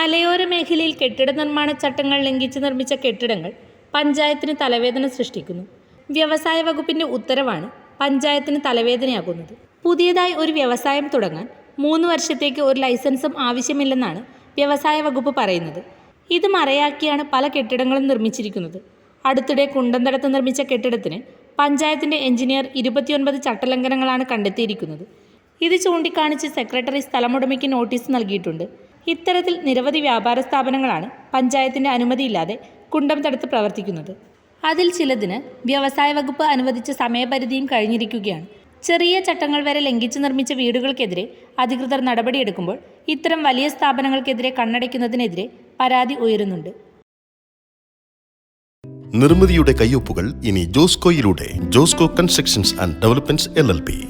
മലയോര മേഖലയിൽ കെട്ടിട നിർമ്മാണ ചട്ടങ്ങൾ ലംഘിച്ച് നിർമ്മിച്ച കെട്ടിടങ്ങൾ പഞ്ചായത്തിന് തലവേദന സൃഷ്ടിക്കുന്നു. വ്യവസായ വകുപ്പിന്റെ ഉത്തരവാണ് പഞ്ചായത്തിന് തലവേദനയാകുന്നത്. പുതിയതായി ഒരു വ്യവസായം തുടങ്ങാൻ മൂന്ന് വർഷത്തേക്ക് ഒരു ലൈസൻസും ആവശ്യമില്ലെന്നാണ് വ്യവസായ വകുപ്പ് പറയുന്നത്. ഇത് മറയാക്കിയാണ് പല കെട്ടിടങ്ങളും നിർമ്മിച്ചിരിക്കുന്നത്. അടുത്തിടെ കുണ്ടന്തടത്ത് നിർമ്മിച്ച കെട്ടിടത്തിന് പഞ്ചായത്തിന്റെ എഞ്ചിനീയർ ഇരുപത്തിയൊൻപത് ചട്ടലംഘനങ്ങളാണ് കണ്ടെത്തിയിരിക്കുന്നത്. ഇത് ചൂണ്ടിക്കാണിച്ച് സെക്രട്ടറി സ്ഥലമുടമയ്ക്ക് നോട്ടീസ് നൽകിയിട്ടുണ്ട്. ഇത്തരത്തിൽ നിരവധി വ്യാപാര സ്ഥാപനങ്ങളാണ് പഞ്ചായത്തിന്റെ അനുമതിയില്ലാതെ കുണ്ടം തടുത്ത് പ്രവർത്തിക്കുന്നത്. അതിൽ ചിലതിന് വ്യവസായ വകുപ്പ് അനുവദിച്ച സമയപരിധിയും കഴിഞ്ഞിരിക്കുകയാണ്. ചെറിയ ചട്ടങ്ങൾ വരെ ലംഘിച്ച് നിർമ്മിച്ച വീടുകൾക്കെതിരെ അധികൃതർ നടപടിയെടുക്കുമ്പോൾ ഇത്തരം വലിയ സ്ഥാപനങ്ങൾക്കെതിരെ കണ്ണടയ്ക്കുന്നതിനെതിരെ പരാതി ഉയരുന്നുണ്ട്. നിർമ്മിതിയുടെ കയ്യൊപ്പുകൾ ഇനി ജോസ്കോയിലൂടെ Josco constructions and developments L L P.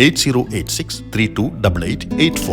Eight zero eight six three two double eight eight four